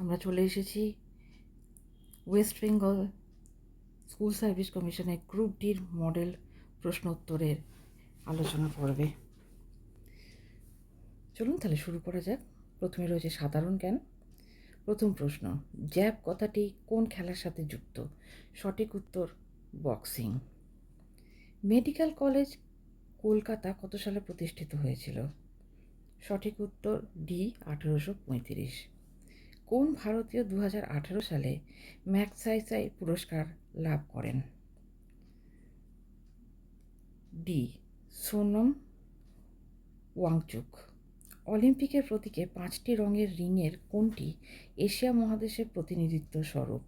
আমরা চলে এসেছি ওয়েস্ট বেঙ্গল স্কুল সার্ভিস কমিশনের গ্রুপ ডির মডেল প্রশ্ন উত্তরের আলোচনা পর্বে। চলুন তাহলে শুরু করা যাক। প্রথমে রয়েছে সাধারণ জ্ঞান। প্রথম প্রশ্ন, জ্যাব কথাটি কোন খেলার সাথে যুক্ত? সঠিক উত্তর, বক্সিং। মেডিকেল কলেজ কলকাতা কত সালে প্রতিষ্ঠিত হয়েছিল? সঠিক উত্তর, ডি, আঠেরোশো পঁয়ত্রিশ। কোন ভারতীয় দু সালে ম্যাকসাইসাই পুরস্কার লাভ করেন? ডি সোনম ওয়াংচুক। অলিম্পিকের প্রতীকে পাঁচটি রঙের রিংয়ের কোনটি এশিয়া মহাদেশের প্রতিনিধিত্ব স্বরূপ?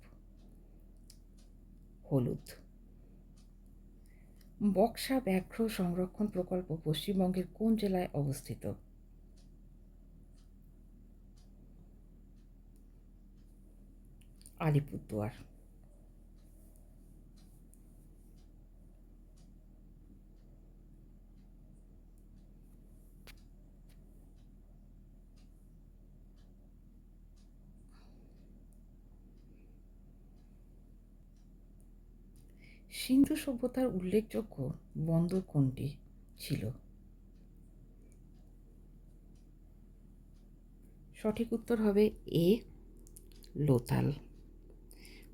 হলুদ। বক্সা ব্যাঘ্র সংরক্ষণ প্রকল্প পশ্চিমবঙ্গের কোন জেলায় অবস্থিত? আলিপুরদুয়ার সিন্ধু সভ্যতার উল্লেখযোগ্য বন্দর কোনটি ছিল? সঠিক উত্তর হবে এ লোতাল।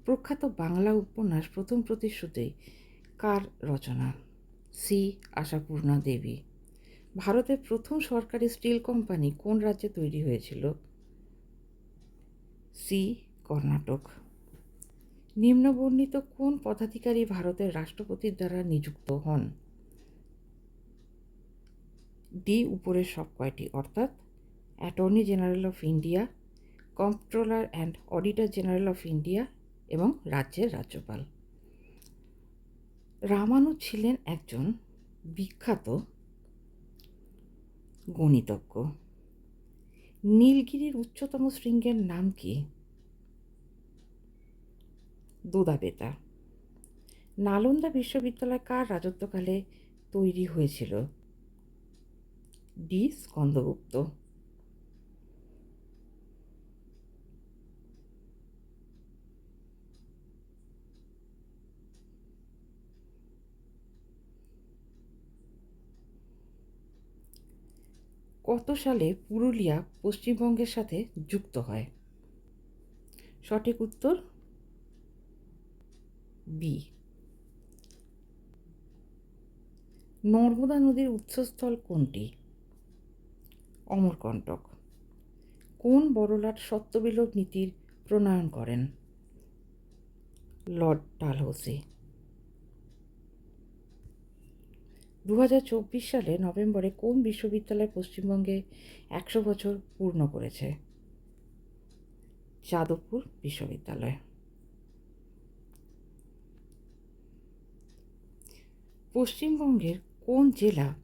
প্রখ্যাত বাংলা উপন্যাস প্রথম প্রতিশ্রুতি কার রচনা? সি. আশাপূর্ণা দেবী। ভারতের প্রথম সরকারি স্টিল কোম্পানি কোন রাজ্যে তৈরি হয়েছিল? সি. কর্ণাটক। নিম্নবর্ণিত কোন পদাধিকারী ভারতের রাষ্ট্রপতির দ্বারা নিযুক্ত হন? ডি. উপরের সব কয়টি, অর্থাৎ attorney general of India, comptroller and auditor general of India এবং রাজ্যের রাজ্যপাল। রামানু ছিলেন একজন বিখ্যাত গণিতজ্ঞ। নীলগিরির উচ্চতম শৃঙ্গের নাম কি? দোদাবেতা। নালন্দা বিশ্ববিদ্যালয় কার রাজত্বকালে তৈরি হয়েছিল? ডি স্কন্দগুপ্ত। কত সালে পুরুলিয়া পশ্চিমবঙ্গের সাথে যুক্ত হয়? সঠিক উত্তর বি। নর্মদা নদীর উৎসস্থল কোনটি? অমরকণ্টক কোন বড়লাট সত্যবিলোপ নীতির প্রণয়ন করেন? Lord Dalhousie. দু হাজার চব্বিশ সালে নভেম্বরে কোন বিশ্ববিদ্যালয় পশ্চিমবঙ্গে একশো বছর পূর্ণ করেছে? যাদবপুর বিশ্ববিদ্যালয়। পশ্চিমবঙ্গের কোন জেলা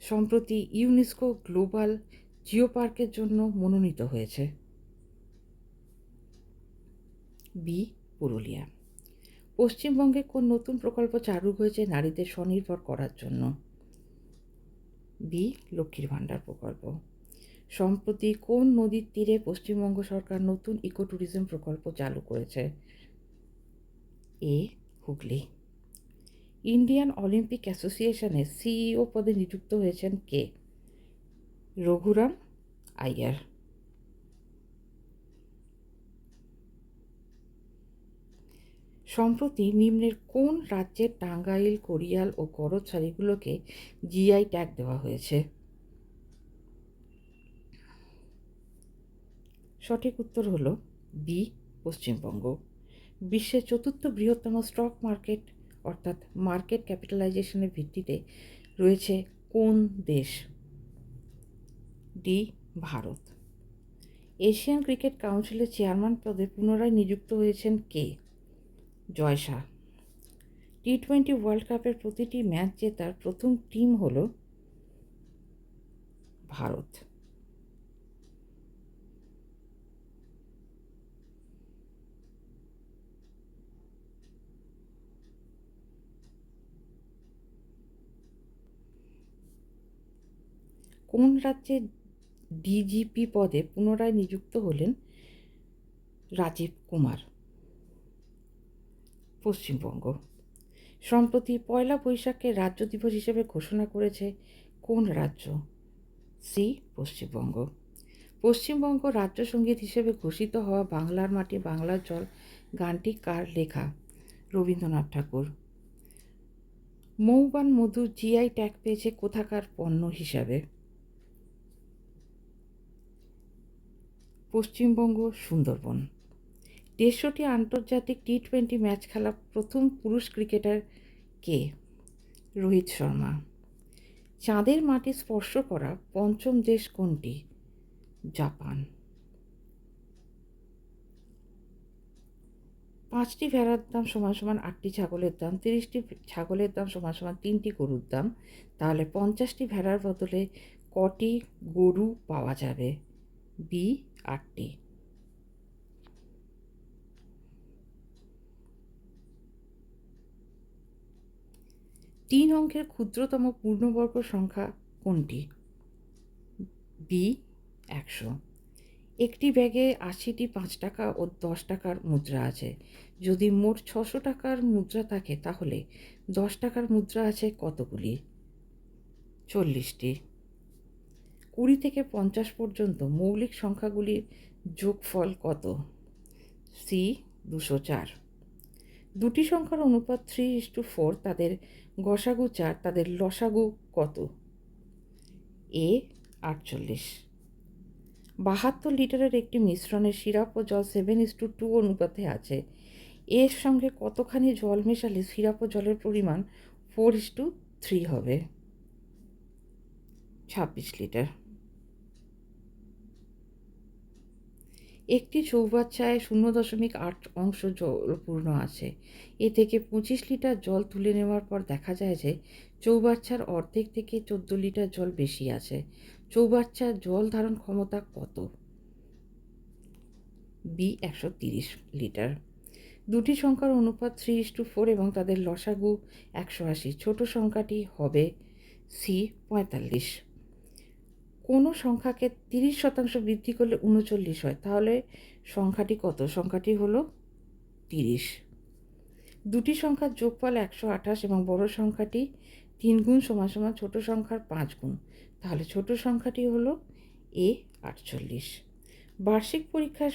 সম্প্রতি ইউনেস্কো গ্লোবাল জিও পার্কের জন্য মনোনীত হয়েছে? বি, পুরুলিয়া। পশ্চিমবঙ্গে কোন নতুন প্রকল্প চালু হয়েছে নারীদের স্বনির্ভর করার জন্য? বি লক্ষ্মীর ভাণ্ডার প্রকল্প। সম্প্রতি কোন নদীর তীরে পশ্চিমবঙ্গ সরকার নতুন ইকো ট্যুরিজম প্রকল্প চালু করেছে? এ হুগলি। ইন্ডিয়ান অলিম্পিক অ্যাসোসিয়েশনের সিইও পদে নিযুক্ত হয়েছেন কে? রঘুরাম আইয়ার। সম্প্রতি নিম্নের কোন রাজ্যের টাঙ্গাইল, কোরিয়াল ও গরজ শাড়িগুলোকে জিআই ট্যাগ দেওয়া হয়েছে? সঠিক উত্তর হলো বি, পশ্চিমবঙ্গ। বিশ্বের চতুর্থ বৃহত্তম স্টক মার্কেট, অর্থাৎ মার্কেট ক্যাপিটালাইজেশনের ভিত্তিতে রয়েছে কোন দেশ? ডি, ভারত। এশিয়ান ক্রিকেট কাউন্সিলের চেয়ারম্যান পদে পুনরায় নিযুক্ত হয়েছেন কে? Jay Shah. T twenty world কাপের প্রতিটি ম্যাচ জেতার প্রথম টিম হল ভারত। কোন রাজ্যে ডিজিপি পদে পুনরায় নিযুক্ত হলেন রাজীব কুমার? পশ্চিমবঙ্গ। সম্প্রতি পয়লা বৈশাখকে রাজ্য দিবস হিসেবে ঘোষণা করেছে কোন রাজ্য? সি, পশ্চিমবঙ্গ। পশ্চিমবঙ্গ রাজ্য সংগীত হিসেবে ঘোষিত হওয়া বাংলার মাটি, বাংলার জল, গানটি কার লেখা? রবীন্দ্রনাথ ঠাকুর। মৌবান মধু জিআই ট্যাগ পেয়েছে কোথাকার পণ্য হিসাবে? পশ্চিমবঙ্গ, সুন্দরবন। দেড়শোটি আন্তর্জাতিক টি টোয়েন্টি ম্যাচ খেলা প্রথম পুরুষ ক্রিকেটার কে? রোহিত শর্মা। চাঁদের মাটি স্পর্শ করা পঞ্চম দেশ কোনটি? জাপান। পাঁচটি ভেড়ার দাম সমান সমান আটটি ছাগলের দাম, তিরিশটি ছাগলের দাম সমান সমান তিনটি গরুর দাম। তাহলে পঞ্চাশটি ভেড়ার বদলে কটি গরু পাওয়া যাবে? বি, আটটি। তিন অঙ্কের ক্ষুদ্রতম পূর্ণবর্গ সংখ্যা কোনটি? বি একশো। একটি ব্যাগে আশিটি পাঁচ টাকা ও দশ টাকার মুদ্রা আছে। যদি মোট ছশো টাকার মুদ্রা থাকে, তাহলে দশ টাকার মুদ্রা আছে কতগুলি? চল্লিশটি। কুড়ি থেকে পঞ্চাশ পর্যন্ত মৌলিক সংখ্যাগুলির যোগফল কত? সি দুশো চার। দুটি সংখ্যার অনুপাত থ্রি ইস টু ফোর তাদের গসাগু চার, তাদের লসাগু কত? এ আটচল্লিশ। বাহাত্তর লিটারের একটি মিশ্রণের সিরাপ ও জল সেভেন ইস টু টু অনুপাতে আছে। এর সঙ্গে কতখানি জল মেশালে সিরাপ ও জলের পরিমাণ ফোর ইস টু থ্রি হবে? ছাব্বিশ লিটার। একটি চৌবাচ্চায় শূন্য দশমিক আট অংশ জলপূর্ণ আছে। এ থেকে পঁচিশ লিটার জল তুলে নেওয়ার পর দেখা যায় যে চৌবাচ্চার অর্ধেক থেকে চোদ্দ লিটার জল বেশি আছে। চৌবাচ্চার জল ধারণ ক্ষমতা কত? বি, একশো তিরিশ লিটার। দুটি সংখ্যার অনুপাত থ্রি ইস টু ফোর এবং তাদের লসাগু একশো আশি। ছোটো সংখ্যাটি হবে সি, পঁয়তাল্লিশ। কোনো সংখ্যাকে তিরিশ শতাংশ বৃদ্ধি করলে উনচল্লিশ হয়, তাহলে সংখ্যাটি কত? সংখ্যাটি হলো তিরিশ। দুটি সংখ্যার যোগফল একশো আঠাশ এবং বড় সংখ্যাটি তিন গুণ সমান সমান ছোটো সংখ্যার পাঁচ গুণ, তাহলে ছোট সংখ্যাটি হলো এ আটচল্লিশ। বার্ষিক পরীক্ষায়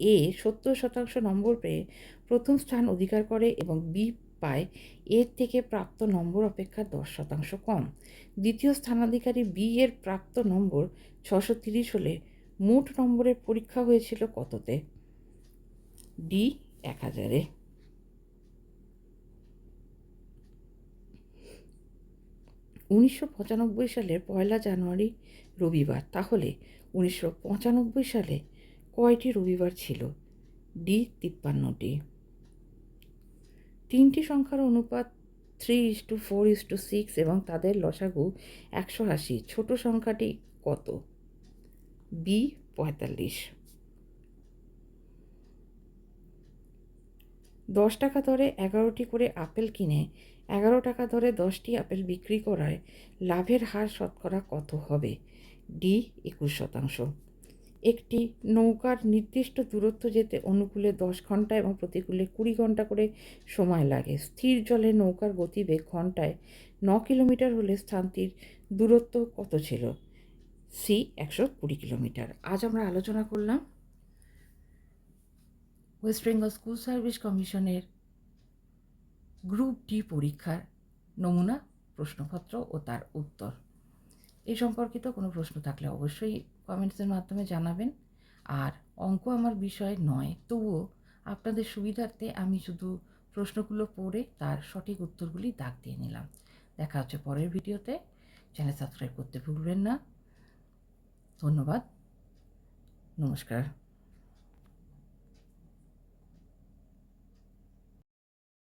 এ সত্তর শতাংশ নম্বর পেয়ে প্রথম স্থান অধিকার করে এবং বি পায়, এর থেকে প্রাপ্ত নম্বর অপেক্ষা দশ শতাংশ কম। দ্বিতীয় স্থানাধিকারী বি এর প্রাপ্ত নম্বর ছশো তিরিশ হলে মোট নম্বরের পরীক্ষা হয়েছিল কততে? ডি এক হাজারে। উনিশশো পঁচানব্বই সালের পয়লা জানুয়ারি রবিবার, তাহলে উনিশশো পঁচানব্বই সালে কয়টি রবিবার ছিল? ডি তিপ্পান্নটি। তিনটি সংখ্যার অনুপাত three is two four is two six এবং তাদের লসাগু একশো আশি। ছোটো সংখ্যাটি কত? বি পঁয়তাল্লিশ। দশ টাকা দরে এগারোটি করে আপেল কিনে, এগারো টাকা দরে দশটি আপেল বিক্রি করায় লাভের হার শতকরা কত হবে? ডি একুশ শতাংশ। একটি নৌকার নির্দিষ্ট দূরত্ব যেতে অনুকূলে দশ ঘণ্টা এবং প্রতিকূলে কুড়ি ঘণ্টা করে সময় লাগে। স্থির জলে নৌকার গতিবেগ ঘন্টায় ন কিলোমিটার হলে স্থানটির দূরত্ব কত ছিল? সি একশো কুড়ি কিলোমিটার। আজ আমরা আলোচনা করলাম ওয়েস্ট বেঙ্গল স্কুল সার্ভিস কমিশনের গ্রুপ ডি পরীক্ষার নমুনা, প্রশ্নপত্র ও তার উত্তর। এই সম্পর্কিত কোনো প্রশ্ন থাকলে অবশ্যই কমেন্টসের মাধ্যমে জানাবেন। আর অঙ্ক আমার বিষয় নয়, তবুও আপনাদের সুবিধার্থে আমি শুধু প্রশ্নগুলো পড়ে তার সঠিক উত্তরগুলি দাগ দিয়ে নিলাম। দেখা হচ্ছে পরের ভিডিওতে। চ্যানেল সাবস্ক্রাইব করতে ভুলবেন না। ধন্যবাদ। নমস্কার।